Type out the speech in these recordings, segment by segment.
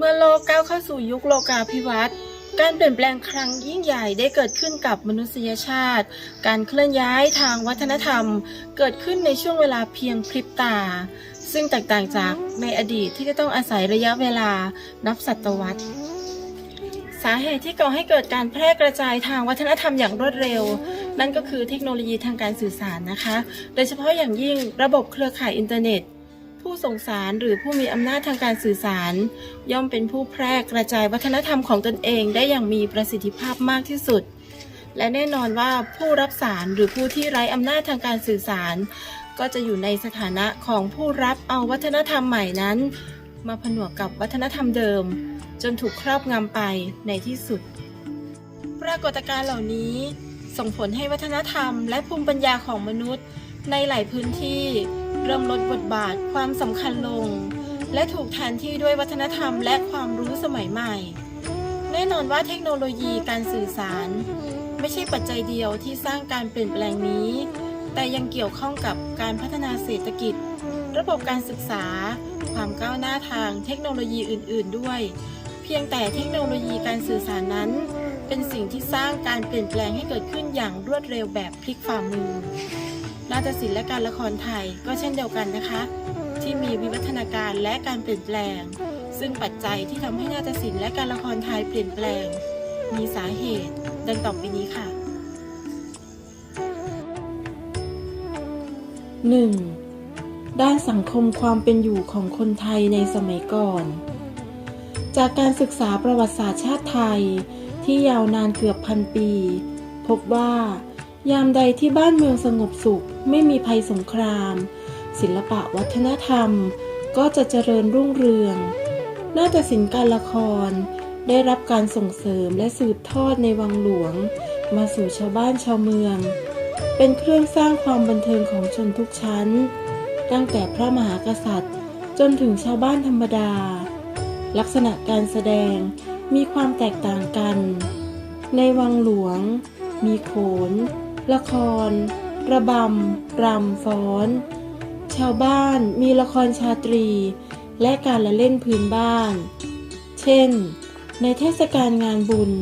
เมื่อโลกาเข้าสู่ยุคโลกาภิวัตน์การเปลี่ยนแปลงครั้งยิ่งใหญ่ได้เกิดขึ้นกับมนุษยชาติ การเคลื่อนย้ายทางวัฒนธรรม เกิดขึ้นในช่วงเวลาเพียงพริบตา ซึ่งแตกต่างจากในอดีตที่จะต้องอาศัยระยะเวลานับศตวรรษ สาเหตุที่ก่อให้เกิดการแพร่กระจายทางวัฒนธรรมอย่างรวดเร็ว นั่นก็คือเทคโนโลยีทางการสื่อสารนะคะ โดยเฉพาะอย่างยิ่งระบบเครือข่ายอินเทอร์เน็ต ผู้ส่งสารหรือผู้มีอำนาจทางการสื่อสาร ย่อมเป็นผู้แพร่กระจายวัฒนธรรมของตนเองได้อย่างมีประสิทธิภาพมากที่สุด และแน่นอนว่าผู้รับสารหรือผู้ที่ไร้อำนาจทางการสื่อสาร ก็จะอยู่ในสถานะของผู้รับเอาวัฒนธรรมใหม่นั้น มาผนวกกับวัฒนธรรมเดิม จนถูกครอบงำไปในที่สุด ปรากฏการณ์เหล่านี้ ส่งผลให้วัฒนธรรม และภูมิปัญญาของมนุษย์ ในหลายพื้นที่ เริ่มลดบทบาทความสำคัญลง และถูกแทนที่ด้วยวัฒนธรรมและความรู้สมัยใหม่ แน่นอนว่าเทคโนโลยีการสื่อสาร ไม่ใช่ปัจจัยเดียวที่สร้างการเปลี่ยนแปลงนี้ แต่ยังเกี่ยวข้องกับการพัฒนาเศรษฐกิจ ระบบการศึกษา ความก้าวหน้าทางเทคโนโลยีอื่น ๆ ด้วย เพียงแต่เทคโนโลยีการสื่อสารนั้นเป็นสิ่งที่สร้างการเปลี่ยนแปลงให้เกิดขึ้นอย่างรวดเร็วแบบพลิกฝ่ามือ นาฏศิลป์และการละครไทยก็เช่นเดียวกันนะคะ ที่มีวิวัฒนาการและการเปลี่ยนแปลง ซึ่งปัจจัยที่ทำให้นาฏศิลป์และการละครไทยเปลี่ยนแปลง มีสาเหตุ ดังต่อไปนี้ค่ะ 1. ด้านสังคมความเป็นอยู่ของคนไทยในสมัยก่อน จากการศึกษาประวัติศาสตร์ชาติไทยที่ยาวนานเกือบพันปี พบว่า ยามใดที่บ้านเมืองสงบสุข ไม่มีภัยสงคราม ศิลปะวัฒนธรรม ก็จะเจริญรุ่งเรืองนาฏศิลป์การละคร ได้รับการส่งเสริมและสืบทอดในวังหลวง มาสู่ชาวบ้านชาวเมือง เป็นเครื่องสร้างความบันเทิงของชนทุกชั้น ตั้งแต่พระมหากษัตริย์ จนถึงชาวบ้านธรรมดา ลักษณะการแสดงมีความแตกต่างกัน ในวังหลวง มีโขน ละคร ระบำ รำฟ้อน ชาวบ้านมีละครชาตรี และการละเล่นพื้นบ้าน เช่น ในเทศกาลงานบุญ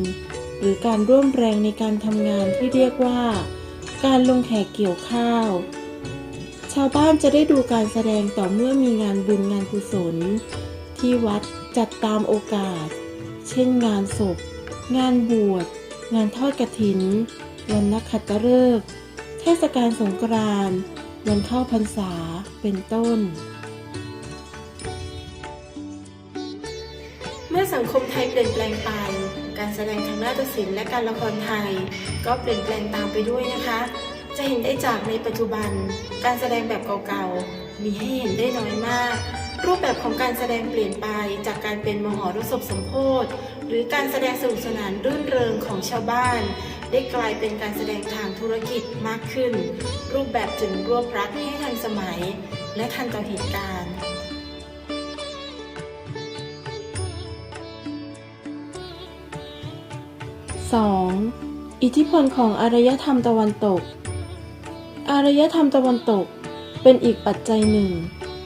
หรือการร่วมแรงในการทำงานที่เรียกว่า การลงแขกเกี่ยวข้าว ชาวบ้านจะได้ดูการแสดงต่อเมื่อมีงานบุญงานกุศล ที่วัดจัดตามโอกาส เช่นงานศพ งานบวช งานทอดกระถิน วันนักขัตฤกษ์เทศกาลสงกรานต์วันเข้าพรรษาเป็นต้น เมื่อสังคมไทยเปลี่ยนแปลงไป การแสดงทางนาฏศิลป์และการละครไทย ก็เปลี่ยนแปลงตามไปด้วยนะคะ จะเห็นได้จากในปัจจุบัน การแสดงแบบเก่าๆ มีให้เห็นได้น้อยมากรูปแบบของการแสดงเปลี่ยนไปจากการเป็นมหรสพสมโพธิหรือการแสดงสนุกสนานรื่นเริงของชาวบ้าน ได้กลายเป็นการแสดงทางธุรกิจมากขึ้น รูปแบบจึงรวบรัดให้ทันสมัย และทันต่อเหตุการณ์ 2. อิทธิพลของอารยธรรมตะวันตก อารยธรรมตะวันตก เป็นอีกปัจจัยหนึ่ง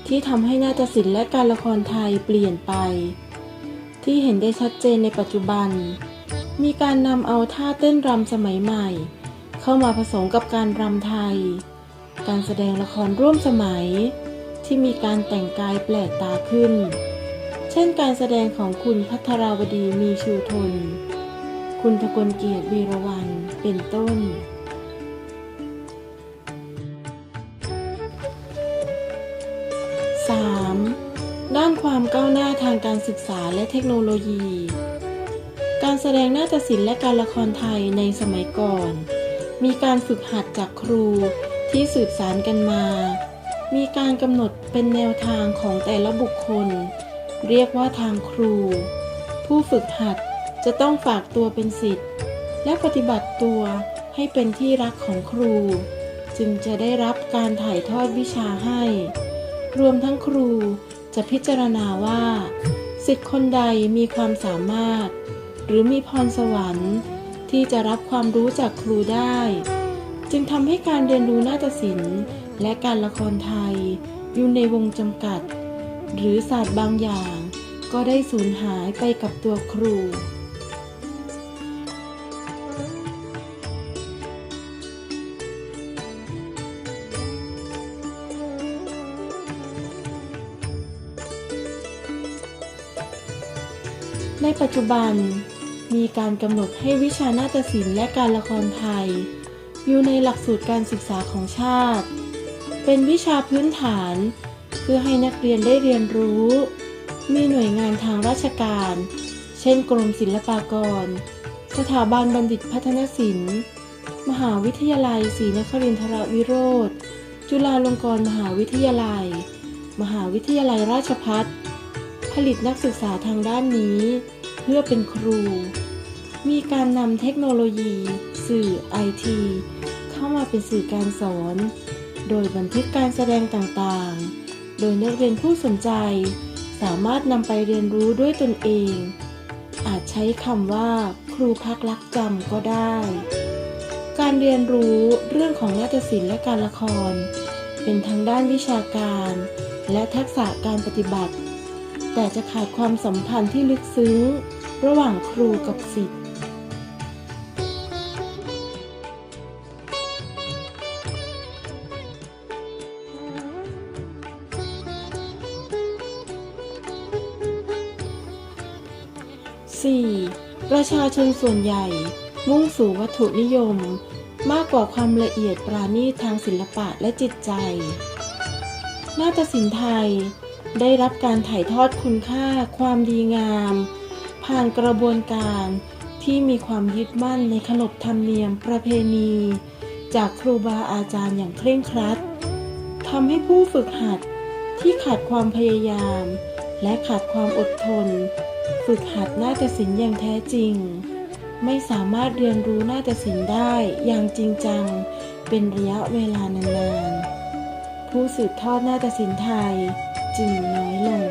ที่ทำให้นาฏศิลป์และการละครไทยเปลี่ยนไป ที่เห็นได้ชัดเจนในปัจจุบัน มีการนำเอาท่าเต้นรำสมัยใหม่ เข้ามาผสมกับการรำไทย การแสดงละครร่วมสมัย ที่มีการแต่งกายแปลกตาขึ้น เช่นการแสดงของคุณพัทราวดีมีชูทน คุณทกลเกียรติวีรวันเป็นต้น 3. ด้านความก้าวหน้าทางการศึกษาและเทคโนโลยี การแสดงนาฏศิลป์และการละครไทยในสมัยก่อน มีการฝึกหัดจากครูที่สืบสารกันมา มีการกำหนดเป็นแนวทางของแต่ละบุคคล เรียกว่าทางครู ผู้ฝึกหัดจะต้องฝากตัวเป็นศิษย์และปฏิบัติตัวให้เป็นที่รักของครู จึงจะได้รับการถ่ายทอดวิชาให้ รวมทั้งครูจะพิจารณาว่าศิษย์คนใดมีความสามารถ หรือมีพรสวรรค์ ที่จะรับความรู้จากครูได้ จึงทำให้การเรียนรู้นาฏศิลป์ และการละครไทย อยู่ในวงจำกัด หรือศาสตร์บางอย่าง ก็ได้สูญหายไปกับตัวครูในปัจจุบัน มีการกำหนดให้วิชานาฏศิลป์และการละครไทย อยู่ในหลักสูตรการศึกษาของชาติ เป็นวิชาพื้นฐาน เพื่อให้นักเรียนได้เรียนรู้ มีหน่วยงานทางราชการ เช่นกรมศิลปากร สถาบันบัณฑิตพัฒนศิลป์ มหาวิทยาลัยศรีนครินทรวิโรธ จุฬาลงกรณ์มหาวิทยาลัย มหาวิทยาลัยราชภัฏผลิตนักศึกษาทางด้านนี้ เพื่อเป็นครู มีการนำเทคโนโลยี สื่อไอทีเข้ามาเป็นสื่อการสอน โดยบันทึกการแสดงต่างๆ โดยนักเรียนผู้สนใจ สามารถนำไปเรียนรู้ด้วยตนเอง อาจใช้คำว่า ครูพักรักจำก็ได้ การเรียนรู้เรื่องของนาฏศิลป์และการละคร เป็นทั้งด้านวิชาการ และทักษะการปฏิบัติ แต่จะขาดความสัมพันธ์ที่ลึกซึ้ง ระหว่างครูกับศิษย์ 4. ประชาชนส่วนใหญ่ มุ่งสู่วัตถุนิยม มากกว่าความละเอียดปราณีตทางศิลปะและจิตใจ นาฏศิลป์ไทย ได้รับการถ่ายทอดคุณค่าความดีงาม ผ่านกระบวนการที่มีความยึดมั่นในขนบธรรมเนียมประเพณี จากครูบาอาจารย์อย่างเคร่งครัดทำให้ผู้ฝึกหัดที่ขาดความพยายาม และขาดความอดทน ฝึกหัดนาฏศิลป์อย่างแท้จริง ไม่สามารถเรียนรู้นาฏศิลป์ได้อย่างจริงจังเป็นระยะเวลานานๆ ผู้สืบทอดนาฏศิลป์ไทย จึงน้อยลง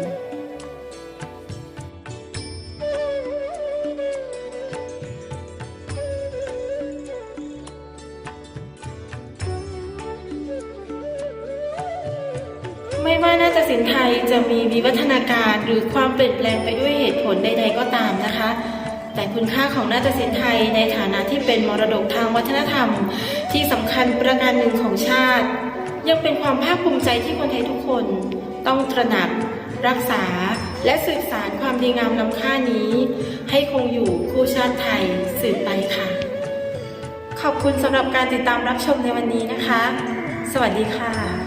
ไม่ว่านาฏศิลป์ไทยจะมีวิวัฒนาการหรือความเปลี่ยนแปลงไปด้วยเหตุผลใดๆก็ตามนะคะ แต่คุณค่าของนาฏศิลป์ไทยในฐานะที่เป็นมรดกทางวัฒนธรรม ที่สำคัญประการหนึ่งของชาติ ยังเป็นความภาคภูมิใจที่คนไทยทุกคน ต้องตระหนัก รักษาและสืบสารความดีงามล้ำค่านี้ ให้คงอยู่คู่ชาติไทยสืบไปค่ะ ขอบคุณสำหรับการติดตามรับชมในวันนี้นะคะ สวัสดีค่ะ